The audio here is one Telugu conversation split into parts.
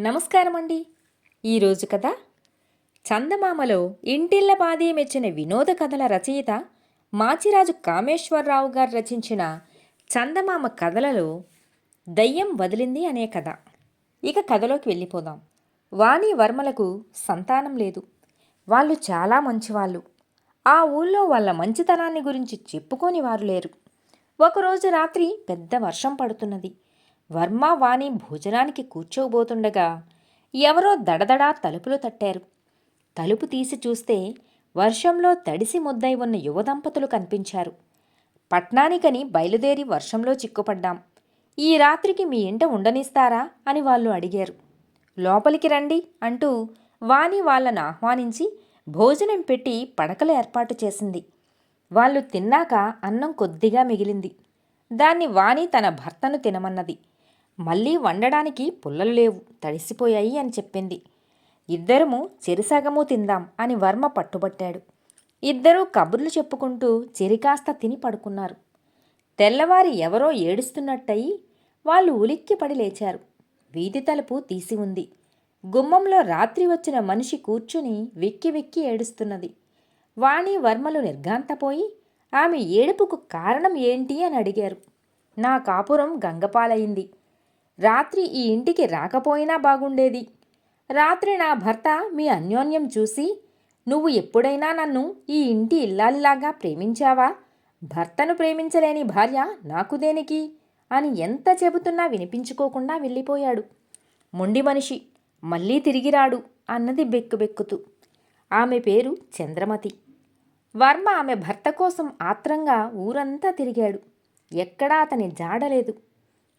నమస్కారం అండి ఈరోజు కథ చందమామలో ఇంటిళ్ళ బాధి మెచ్చిన వినోద కథల రచయిత మాచిరాజు కామేశ్వరరావు గారు రచించిన చందమామ కథలలో దయ్యం వదిలింది అనే కథ. ఇక కథలోకి వెళ్ళిపోదాం. వాణి వర్మలకు సంతానం లేదు. వాళ్ళు చాలా మంచివాళ్ళు. ఆ ఊళ్ళో వాళ్ళ మంచితనాన్ని గురించి చెప్పుకోని వారు లేరు. ఒకరోజు రాత్రి పెద్ద వర్షం పడుతున్నది. వర్మ వాణి భోజనానికి కూర్చోబోతుండగా ఎవరో దడదడా తలుపులు తట్టారు. తలుపు తీసి చూస్తే వర్షంలో తడిసి ముద్దై ఉన్న యువ దంపతులు కనిపించారు. పట్నానికని బయలుదేరి వర్షంలో చిక్కుపడ్డాం. ఈ రాత్రికి మీ ఇంట ఉండనిస్తారా? అని వాళ్ళు అడిగారు. లోపలికి రండి అంటూ వాణి వాళ్ళను ఆహ్వానించి భోజనం పెట్టి పడకలు ఏర్పాటు చేసింది. వాళ్ళు తిన్నాక అన్నం కొద్దిగా మిగిలింది. దాన్ని వాణి తన భర్తను తినమన్నది. మళ్ళీ వండడానికి పుల్లలు లేవు తడిసిపోయాయి అని చెప్పింది. ఇద్దరము చెరిసగము తిందాం అని వర్మ పట్టుబట్టాడు. ఇద్దరూ కబుర్లు చెప్పుకుంటూ చెరికాస్త తిని పడుకున్నారు. తెల్లవారి ఎవరో ఏడుస్తున్నట్టయి వాళ్ళు ఉలిక్కిపడి లేచారు. వీధి తలుపు తీసి ఉంది. గుమ్మంలో రాత్రి వచ్చిన మనిషి కూర్చుని వెక్కి వెక్కి ఏడుస్తున్నది. వాణి వర్మలు నిర్ఘాంతపోయి ఆమె ఏడుపుకు కారణం ఏంటి? అని అడిగారు. నా కాపురం గంగపాలయింది రాత్రి ఈ ఇంటికి రాకపోయినా బాగుండేది. రాత్రి నా భర్త మీ అన్యోన్యం చూసి నువ్వు ఎప్పుడైనా నన్ను ఈ ఇంటి ఇల్లాలిలాగా ప్రేమించావా? భర్తను ప్రేమించలేని భార్య నాకు దేనికి అని ఎంత చెబుతున్నా వినిపించుకోకుండా వెళ్ళిపోయాడు. మొండి మనిషి మళ్ళీ తిరిగిరాడు అన్నది బెక్కుబెక్కుతూ ఆమె పేరు చంద్రమతి. వర్మ ఆమె భర్త కోసం ఆత్రంగా ఊరంతా తిరిగాడు. ఎక్కడా అతని జాడలేదు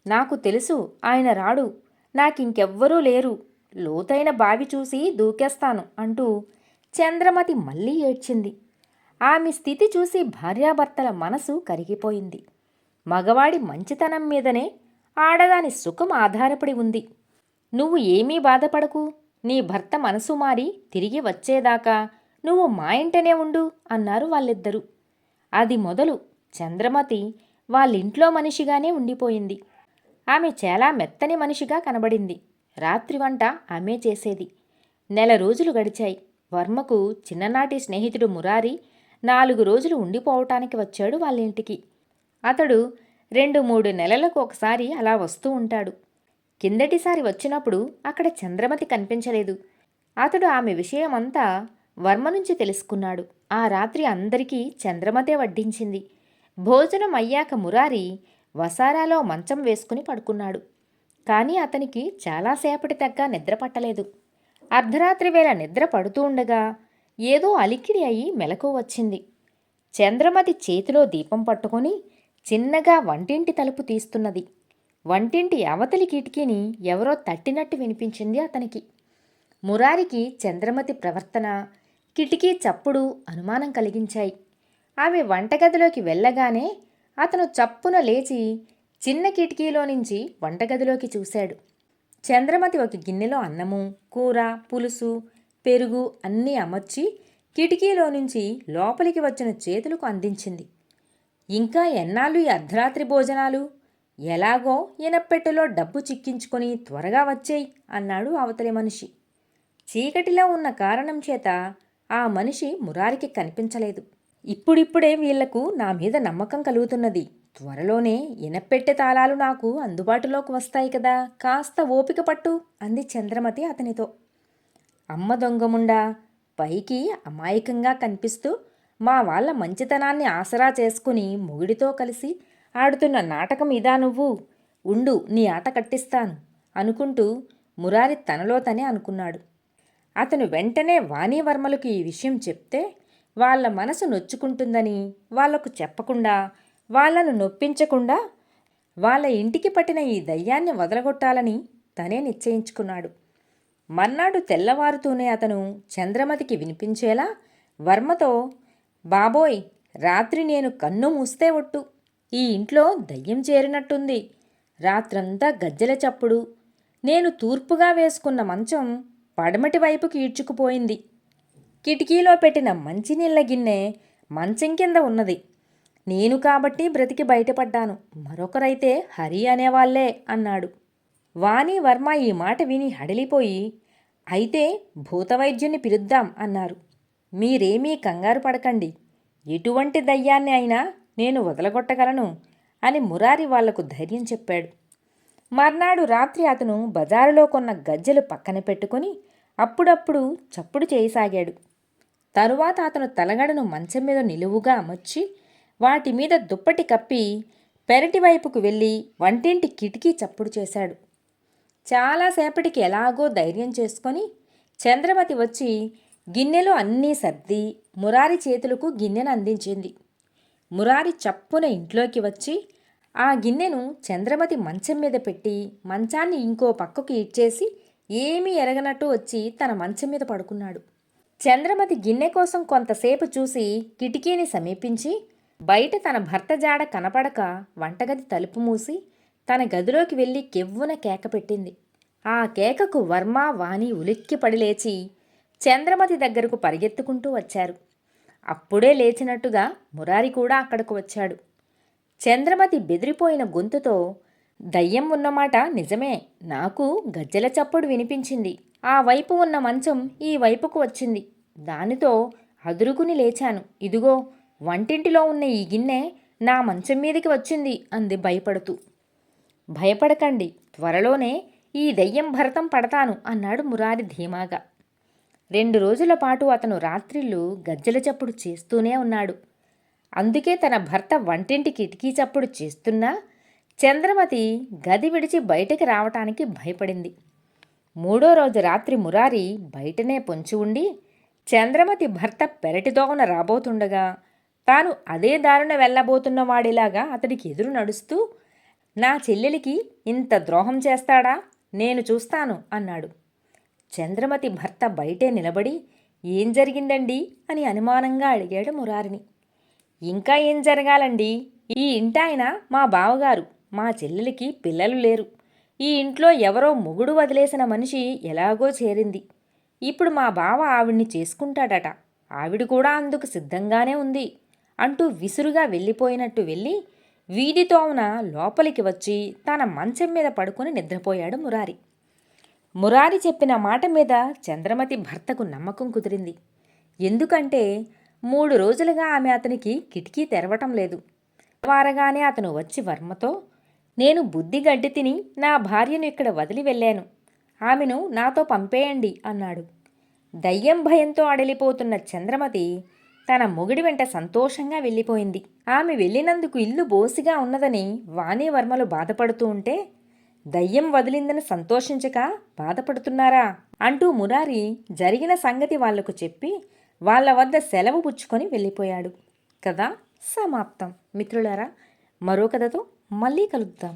నాకు తెలుసు ఆయన రాడు. నాకింకెవ్వరూ లేరు. లోతైన బావి చూసి దూకేస్తాను అంటూ చంద్రమతి మళ్ళీ ఏడ్చింది. ఆమె స్థితి చూసి భార్యాభర్తల మనసు కరిగిపోయింది. మగవాడి మంచితనం మీదనే ఆడదాని సుఖం ఆధారపడి ఉంది. నువ్వు ఏమీ బాధపడకు. నీ భర్త మనసు మారి తిరిగి వచ్చేదాకా నువ్వు మా ఇంటనే ఉండు అన్నారు వాళ్ళిద్దరూ. అది మొదలు చంద్రమతి వాళ్ళింట్లో మనిషిగానే ఉండిపోయింది. ఆమె చాలా మెత్తని మనిషిగా కనబడింది. రాత్రి వంట ఆమె చేసేది. నెల రోజులు గడిచాయి. వర్మకు చిన్ననాటి స్నేహితుడు మురారి నాలుగు రోజులు ఉండిపోవటానికి వచ్చాడు వాళ్ళ ఇంటికి అతడు రెండు మూడు నెలలకు ఒకసారి అలా వస్తూ ఉంటాడు. కిందటిసారి వచ్చినప్పుడు అక్కడ చంద్రమతి కనిపించలేదు. అతడు ఆమె విషయమంతా వర్మ నుంచి తెలుసుకున్నాడు. ఆ రాత్రి అందరికీ చంద్రమతే వడ్డించింది. భోజనం అయ్యాక మురారి వసారాలో మంచం వేసుకుని పడుకున్నాడు. కానీ అతనికి చాలాసేపటి తగ్గ నిద్ర పట్టలేదు. అర్ధరాత్రి వేళ నిద్ర పడుతూ ఉండగా ఏదో అలికిడి అయి మెలకు వచ్చింది. చంద్రమతి చేతిలో దీపం పట్టుకొని చిన్నగా వంటింటి తలుపు తీస్తున్నది. వంటింటి అవతలి కిటికీని ఎవరో తట్టినట్టు వినిపించింది అతనికి. మురారికి చంద్రమతి ప్రవర్తన కిటికీ చప్పుడు అనుమానం కలిగించాయి. ఆమె వంటగదిలోకి వెళ్ళగానే అతను చప్పున లేచి చిన్న కిటికీలో నుంచి వంటగదిలోకి చూశాడు. చంద్రమతి ఒక గిన్నెలో అన్నము కూర పులుసు పెరుగు అన్నీ అమర్చి కిటికీలో నుంచి లోపలికి వచ్చిన చేతులకు అందించింది. ఇంకా ఎన్నాళ్ళు ఈ అర్ధరాత్రి భోజనాలు? ఎలాగో ఈనపెట్టెలో డబ్బు చిక్కించుకొని త్వరగా వచ్చేయి అన్నాడు అవతలి మనిషి. చీకటిలో ఉన్న కారణం చేత ఆ మనిషి మురారికి కనిపించలేదు. ఇప్పుడిప్పుడే వీళ్ళకు నా మీద నమ్మకం కలుగుతున్నది. త్వరలోనే ఇనపెట్టె తాళాలు నాకు అందుబాటులోకి వస్తాయి కదా కాస్త ఓపిక పట్టు అంది చంద్రమతి అతనితో. అమ్మ దొంగముండా పైకి అమాయకంగా కనిపిస్తూ మా వాళ్ళ మంచితనాన్ని ఆసరా చేసుకుని మొగుడితో కలిసి ఆడుతున్న నాటకం ఇదా నువ్వు? ఉండు నీ ఆట కట్టిస్తాను అనుకుంటూ మురారి తనలో తనే అనుకున్నాడు. అతను వెంటనే వాణీవర్మలకు ఈ విషయం చెప్తే వాళ్ళ మనసు నొచ్చుకుంటుందని వాళ్ళకు చెప్పకుండా వాళ్ళను నొప్పించకుండా వాళ్ళ ఇంటికి పట్టిన ఈ దయ్యాన్ని వదలగొట్టాలని తనే నిశ్చయించుకున్నాడు. మర్నాడు తెల్లవారుతూనే అతను చంద్రమతికి వినిపించేలా వర్మతో బాబోయ్ రాత్రి నేను కన్ను మూస్తే ఒట్టు. ఈ ఇంట్లో దయ్యం చేరినట్టుంది. రాత్రంతా గజ్జెల చప్పుడు. నేను తూర్పుగా వేసుకున్న మంచం పడమటి వైపుకి ఈడ్చుకుపోయింది. కిటికీలో పెట్టిన మంచినీళ్ళ గిన్నె మంచం కింద ఉన్నది. నేను కాబట్టి బ్రతికి బయటపడ్డాను. మరొకరైతే హరి అనేవాళ్ళే అన్నాడు. వాణి వర్మ ఈ మాట విని హడలిపోయి అయితే భూతవైద్యుని పిలుద్దాం అన్నారు. మీరేమీ కంగారు పడకండి. ఎటువంటి దయ్యాన్ని అయినా నేను వదలగొట్టగలను అని మురారి వాళ్ళకు ధైర్యం చెప్పాడు. మర్నాడు రాత్రి అతను బజారులో కొన్న గజ్జెలు పక్కన పెట్టుకుని అప్పుడప్పుడు చప్పుడు చేయసాగాడు. తరువాత అతను తలగడను మంచం మీద నిలువుగా అమర్చి వాటి మీద దుప్పటి కప్పి పెరటి వైపుకు వెళ్ళి వంటింటి కిటికీ చప్పుడు చేశాడు. చాలాసేపటికి ఎలాగో ధైర్యం చేసుకొని చంద్రమతి వచ్చి గిన్నెలో అన్నీ సర్ది మురారి చేతులకు గిన్నెను అందించింది. మురారి చప్పున ఇంట్లోకి వచ్చి ఆ గిన్నెను చంద్రమతి మంచం మీద పెట్టి మంచాన్ని ఇంకో పక్కకు ఇచ్చేసి ఏమీ ఎరగనట్టు వచ్చి తన మంచం మీద పడుకున్నాడు. చంద్రమతి గిన్నె కోసం కొంతసేపు చూసి కిటికీని సమీపించి బయట తన భర్త జాడ కనపడక వంటగది తలుపు మూసి తన గదిలోకి వెళ్ళి కెవ్వున కేక పెట్టింది. ఆ కేకకు వర్మ వాణి ఉలిక్కిపడి లేచి చంద్రమతి దగ్గరకు పరిగెత్తుకుంటూ వచ్చారు. అప్పుడే లేచినట్టుగా మురారి కూడా అక్కడకు వచ్చాడు. చంద్రమతి బెదిరిపోయిన గొంతుతో దయ్యం ఉన్నమాట నిజమే నాకు గజ్జెల చప్పుడు వినిపించింది. ఆ వైపు ఉన్న మంచం ఈ వైపుకు వచ్చింది. దానితో అదురుకుని లేచాను. ఇదిగో వంటింటిలో ఉన్న ఈ గిన్నె నా మంచం మీదకి వచ్చింది అంది భయపడుతూ. భయపడకండి త్వరలోనే ఈ దయ్యం భరతం పడతాను అన్నాడు మురారి ధీమాగా. రెండు రోజుల పాటు అతను రాత్రిళ్ళు గజ్జెల చప్పుడు చేస్తూనే ఉన్నాడు. అందుకే తన భర్త వంటింటి కిటికీ చప్పుడు చేస్తున్నా చంద్రమతి గది విడిచి బయటకి రావటానికి భయపడింది. మూడో రోజు రాత్రి మురారి బయటనే పొంచి ఉండి చంద్రమతి భర్త పెరటిదోవన రాబోతుండగా తాను అదే దారుణ వెళ్ళబోతున్నవాడిలాగా అతడికి ఎదురు నడుస్తూ నా చెల్లెలికి ఇంత ద్రోహం చేస్తాడా? నేను చూస్తాను అన్నాడు. చంద్రమతి భర్త బయటే నిలబడి ఏం జరిగిందండి? అని అనుమానంగా అడిగాడు మురారిని. ఇంకా ఏం జరగాలండి? ఈ ఇంటాయన మా బావగారు మా చెల్లెలికి పిల్లలు లేరు. ఈ ఇంట్లో ఎవరో మొగుడు వదిలేసిన మనిషి ఎలాగో చేరింది. ఇప్పుడు మా బావ ఆవిడ్ని చేసుకుంటాడట. ఆవిడ కూడా అందుకు సిద్ధంగానే ఉంది అంటూ విసురుగా వెళ్ళిపోయినట్టు వెళ్ళి వీధితోన లోపలికి వచ్చి తన మంచం మీద పడుకుని నిద్రపోయాడు మురారి. మురారి చెప్పిన మాట మీద చంద్రమతి భర్తకు నమ్మకం కుదిరింది. ఎందుకంటే మూడు రోజులుగా ఆమె అతనికి కిటికీ తెరవటం లేదు. వారగానే అతను వచ్చి వర్మతో నేను బుద్ధి గడ్డి తిని నా భార్యను ఇక్కడ వదిలి వెళ్ళాను. ఆమెను నాతో పంపేయండి అన్నాడు. దయ్యం భయంతో అడలిపోతున్న చంద్రమతి తన మొగుడి వెంట సంతోషంగా వెళ్ళిపోయింది. ఆమె వెళ్ళినందుకు ఇల్లు బోసిగా ఉన్నదని వాణివర్మలు బాధపడుతూ ఉంటే దయ్యం వదిలిందని సంతోషించక బాధపడుతున్నారా? అంటూ మురారి జరిగిన సంగతి వాళ్ళకు చెప్పి వాళ్ళ వద్ద సెలవు పుచ్చుకొని వెళ్ళిపోయాడు. కదా సమాప్తం. మిత్రులారా మరో కథతో మళ్ళీ కలుద్దాం.